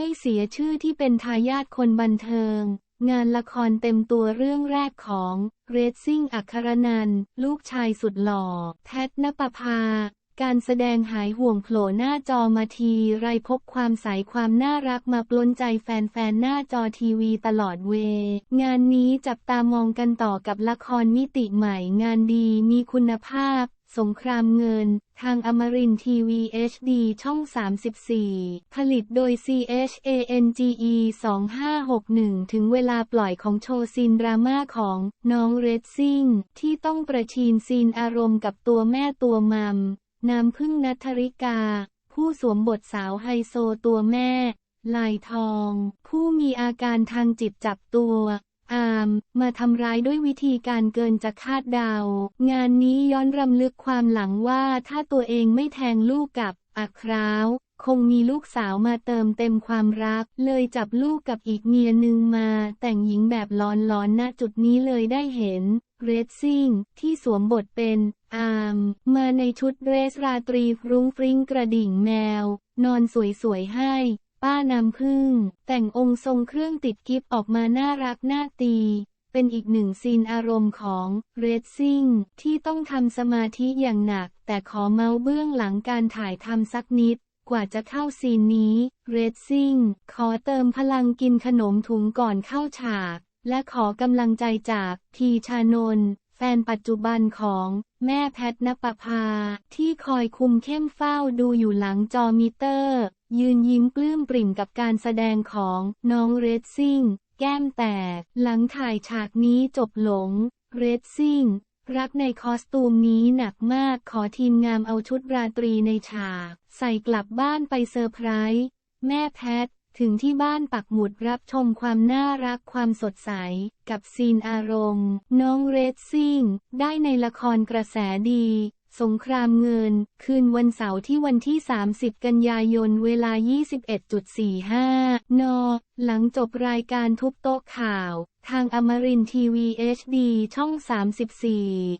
ไม่เสียชื่อที่เป็นทายาทคนบันเทิง งานละครเต็มตัวเรื่องแรกของเรซซิ่งอัครนันลูกชายสุดหล่อ แพทนปภา การแสดงหายห่วงโผล่หน้าจอมาทีไรพบความใสความน่ารักมาปล้นใจแฟนๆ หน้าจอทีวีตลอดเว งานนี้จับตามองกันต่อกับละครมิติใหม่งานดีมีคุณภาพ สงครามเงิน ทางอมรินทีวี HD ช่อง 34 ผลิตโดย CHANGE 2561 ถึงเวลาปล่อยของโชว์ซีนดราม่าของน้องเรดซิ่ง ที่ต้องประชีนซีนอารมณ์กับตัวแม่ตัวมัมน้ำพึ่งนัทริกา ผู้สวมบทสาวไฮโซตัวแม่ ลายทอง ผู้มีอาการทางจิตจับตัวามมาทำร้ายด้วยวิธีการเกินจะคาดเดา งานนี้ย้อนรำลึกความหลังว่าถ้าตัวเองไม่แทงลูกกับอัคราว คงมีลูกสาวมาเติมเต็มความรัก เลยจับลูกกับอีกเมียหนึ่งมา แต่งหญิงแบบร้อนๆณจุดนี้เลยได้เห็นเรดซิ่งที่สวมบทเป็นอามมาในชุดเรสราตรีรุ้งฟริ้งกระดิ่งแมว นอนสวยๆให้ ป้าน้ำพึ่ง แต่งองค์ทรงเครื่องติดกิฟออกมาน่ารักน่าตี เป็นอีกหนึ่งซีนอารมณ์ของเรดซิ่งที่ต้องทำสมาธิอย่างหนัก แต่ขอเมาเบื้องหลังการถ่ายทำสักนิด กว่าจะเข้าซีนนี้เรดซิ่งขอเติมพลังกินขนมถุงก่อนเข้าฉาก และขอกำลังใจจากทีชานนท์แฟนปัจจุบันของแม่แพทนปภา ที่คอยคุมเข้มเฝ้าดูอยู่หลังจอมิเตอร์ ยืนยิ้มปลื้มปริ่มกับการแสดงของน้องเรดซิ่ง แก้มแตก หลังถ่ายฉากนี้จบหลง เรดซิ่ง รักในคอสตูมนี้หนักมากขอทีมงามเอาชุดราตรีในฉาก ใส่กลับบ้านไปเซอร์ไพรส์แม่แพทถึงที่บ้านปักหมุดรับชมความน่ารักความสดใส กับซีนอารมณ์ น้องเรดซิ่ง ได้ในละครกระแสดี สงครามเงิน คืนวันเสาร์ที่วันที่ 30 กันยายน เวลา 21.45 น หลังจบรายการทุบโต๊ะข่าว ทางอมรินทีวี HD ช่อง 34